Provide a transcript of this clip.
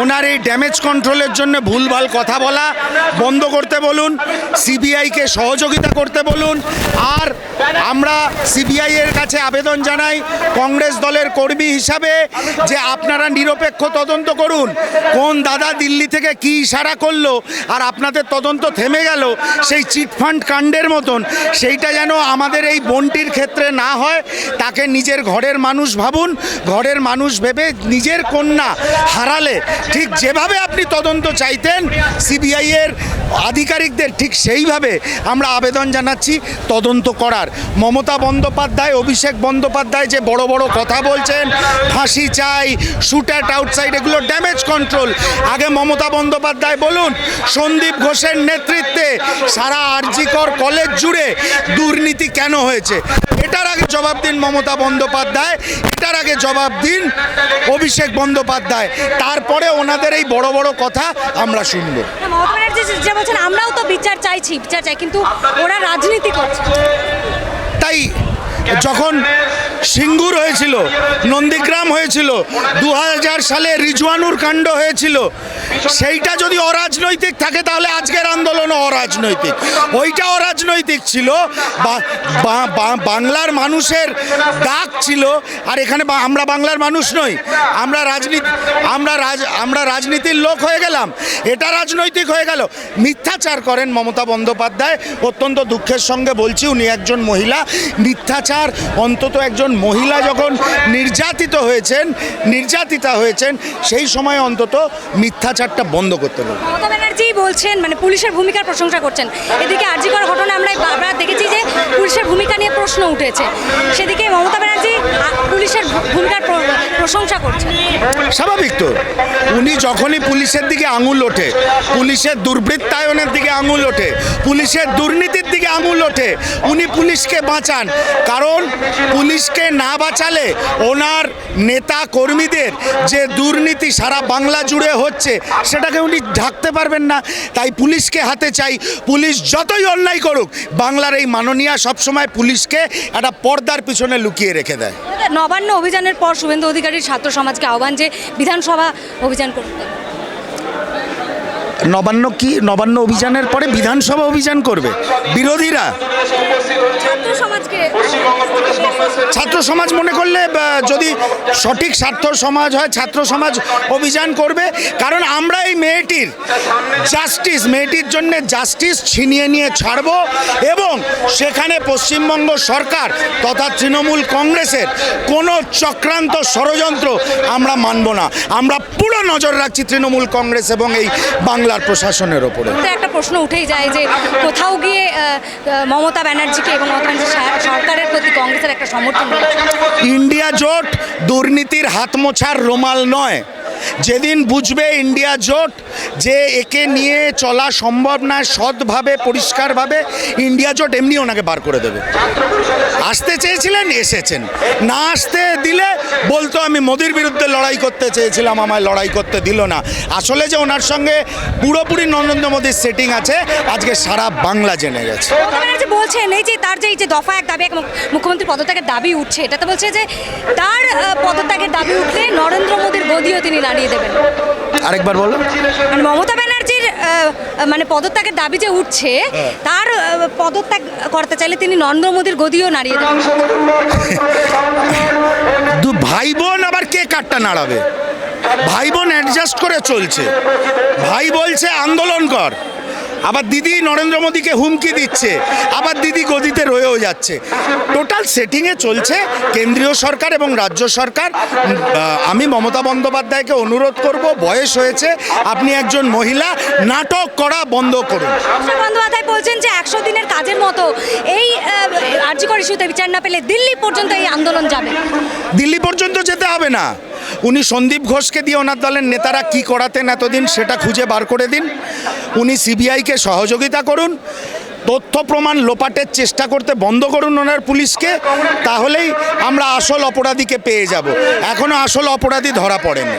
ওনার এই ড্যামেজ কন্ট্রোলের জন্য ভুলভাল কথা বলা, বন্ধ করতে বলুন সিবিআইকে সহযোগিতা করতে বলুন, আর আমরা সিবিআই এর কাছে আবেদন জানাই কংগ্রেস দলের কর্মী হিসাবে যে আপনারা নিরপেক্ষ তদন্ত করুন, কোন দাদা দিল্লি থেকে কি ইশারা করল, আর আপনাদের তদন্ত থেমে গেল, সেই চিটফান্ড কাণ্ডের মতন, সেইটা যেন আমাদের এই বনটির ক্ষেত্রে না হয়, তাকে নিজের ঘরের মানুষ ভাবুন, ঘরের মানুষ ভেবে নিজের কন্যা হারালে ঠিক যেভাবে আপনি তদন্ত চাইতেন সিবিআই এর আধিকারিকদের ঠিক সেইভাবে আমরা আবেদন জানাচ্ছি তদন্ত করার। মমতা বন্দ্যোপাধ্যায়, অভিষেক বন্দ্যোপাধ্যায় যে বড় বড় কথা বলছেন, ফাঁসি চাই শুট অ্যাট আউটসাইড এগুলো ড্যামেজ কন্ট্রোল আগে মমতা বন্দ্যোপাধ্যায় বলুন, সন্দীপ ঘোষের নেতৃত্বে সারা আরজিকর কলেজ জুড়ে দুর্নীতি কেন হয়েছে? এটার আগে জবাব দিন মমতা বন্দ্যোপাধ্যায়, এটার আগে জবাব দিন অভিষেক বন্দ্যোপাধ্যায়। তারপরে ওনাদের এই বড় বড় কথা আমরা শুনব। মমতা ব্যানার্জি যে- যে বলছেন আমরাও তো বিচার চাইছি বিচার চাই কিন্তু ওরা রাজনীতি করছে। তাই যখন সিঙ্গুর হয়েছিল, নন্দীগ্রাম হয়েছিল দু হাজার সালে রিজওয়ানুর কাণ্ড হয়েছিল, সেইটা যদি অরাজনৈতিক থাকে তাহলে আজকের আন্দোলনও অরাজনৈতিক। ওইটা অরাজনৈতিক ছিল বাংলার মানুষের ডাক ছিল, আর এখানে আমরা বাংলার মানুষ নই, আমরা রাজনীতি, আমরা রাজ, আমরা রাজনীতির লোক হয়ে গেলাম, এটা রাজনৈতিক হয়ে গেল। মিথ্যাচার করেন মমতা বন্দ্যোপাধ্যায়, অত্যন্ত দুঃখের সঙ্গে বলছি, উনি একজন মহিলা, মিথ্যাচার অন্তত একজন মহিলা যখন নির্যাতিত হয়েছেন, নির্যাতিতা হয়েছেন, সেই সময় অন্তত মিথ্যাচারটা বন্ধ করতে হবে। মমতা ব্যানার্জি বলছেন মানে পুলিশের ভূমিকার প্রশংসা করছেন। এদিকে আর্জিকর ঘটনা আমরা আমরা দেখেছি যে পুলিশের ভূমিকা নিয়ে প্রশ্ন উঠেছে। সেদিকে মমতা ব্যানার্জি পুলিশের ভূমিকার প্রশংসা করছেন। স্বাভাবিক তো। উনি যখনই পুলিশের দিকে আঙুল ওঠে, পুলিশের দুর্বৃত্তায়নের দিকে আঙুল ওঠে, পুলিশের দুর্নীতির দিকে আঙুল ওঠে, উনি পুলিশকে বাঁচান। কারণ পুলিশকে না বাঁচালে ওনার নেতা কর্মীদের যে দুর্নীতি সারা বাংলা জুড়ে হচ্ছে, সেটাকে উনি ঢাকতে পারবেন না। তাই পুলিশকে হাতে চাই। পুলিশ যতই অন্যায় করুক, বাংলার এই মাননীয়া সবসময় পুলিশকে একটা পর্দার পিছনে লুকিয়ে রেখে দেয়। নবান্ন অভিযানের পর শুভেন্দু অধিকারীর ছাত্র সমাজকে আহ্বান যে বিধানসভা অভিযান করতে নবান্ন কি নবান্ন অভিযানের পরে বিধানসভা অভিযান করবে। বিরোধীরা? ছাত্র সমাজ মনে করলে যদি সঠিক ছাত্র সমাজ হয় ছাত্র সমাজ অভিযান করবে। কারণ আমরা এই মেয়েটির জাস্টিস মেয়েটির জন্য জাস্টিস ছিনিয়ে নিয়ে ছাড়ব এবং সেখানে পশ্চিমবঙ্গ সরকার তথা তৃণমূল কংগ্রেসের কোনো চক্রান্ত ষড়যন্ত্র আমরা মানব না। আমরা পুরো নজর রাখছি তৃণমূল কংগ্রেস এবং এই বাংলার প্রশাসনের ওপরে? তো একটা প্রশ্ন উঠেই যায় যে কোথাও গিয়ে মমতা ব্যানার্জিকে এবং সরকারের প্রতি কংগ্রেসের একটা সমর্থন ইন্ডিয়া জোট দুর্নীতির হাত মোছার রোমাল নয়। যেদিন বুঝবে ইন্ডিয়া জোট যে একে নিয়ে চলা সম্ভব না, সৎভাবে, পরিষ্কারভাবে, ইন্ডিয়া জোট এমনি ওনাকে বার করে দেবে। আসতে চেয়েছিলেন, এসেছেন। না আসতে দিলে বলতো, আমি মোদির বিরুদ্ধে লড়াই করতে চেয়েছিলাম, আমায় লড়াই করতে দিল না। আসলে যে ওনার সঙ্গে পুরোপুরি নরেন্দ্র মোদীর সেটিং আছে, আজকে সারা বাংলা জেনে গেছে। বলছেন, এই যে তার যে, এই যে দফা এক দাবি, এক মুখ্যমন্ত্রী পদত্যাগের দাবি উঠছে এটা তো বলছে যে তার পদত্যাগের দাবি উঠলে নরেন্দ্র মোদীর গদিও তিনি নাড়িয়ে দেবেন। আরেকবার বলো মানে মমতা ব্যানার্জির মানে পদত্যাগের দাবি যে উঠছে তার পদত্যাগ করতে চাইলে তিনি নরেন্দ্র মোদীর গদিও নাড়িয়ে দেবেন। দু ভাই বোন আবার কে কাটটা নাড়াবে? ভাই বোন অ্যাডজাস্ট করে চলছে। ভাই বলছে আন্দোলন কর। আবার দিদি নরেন্দ্র মোদীকে হুমকি দিচ্ছে আবার দিদি গদিতে রয়েও যাচ্ছে। টোটাল সেটিংয়ে চলছে কেন্দ্রীয় সরকার এবং রাজ্য সরকার। আমি মমতা বন্দ্যোপাধ্যায়কে অনুরোধ করব বয়স হয়েছে আপনি একজন মহিলা নাটক করা বন্ধ করুন। বন্দ্যোপাধ্যায় বলছেন যে একশো দিনের কাজের মতো এই আর্যকর ইস্যুতে বিচার না পেলে দিল্লি পর্যন্ত এই আন্দোলন যাবে। দিল্লি পর্যন্ত যেতে হবে না। উনি সন্দীপ ঘোষকে দিয়ে ওনার দলের নেতারা কি করাতেন এতদিন সেটা খুঁজে বার করে দিন। উনি সিবিআইকে সহযোগিতা করুন, তথ্য প্রমাণ লোপাটের চেষ্টা করতে বন্ধ করুন ওনার পুলিশকে, তাহলেই আমরা আসল অপরাধীকে পেয়ে যাব। এখনও আসল অপরাধী ধরা পড়েনি।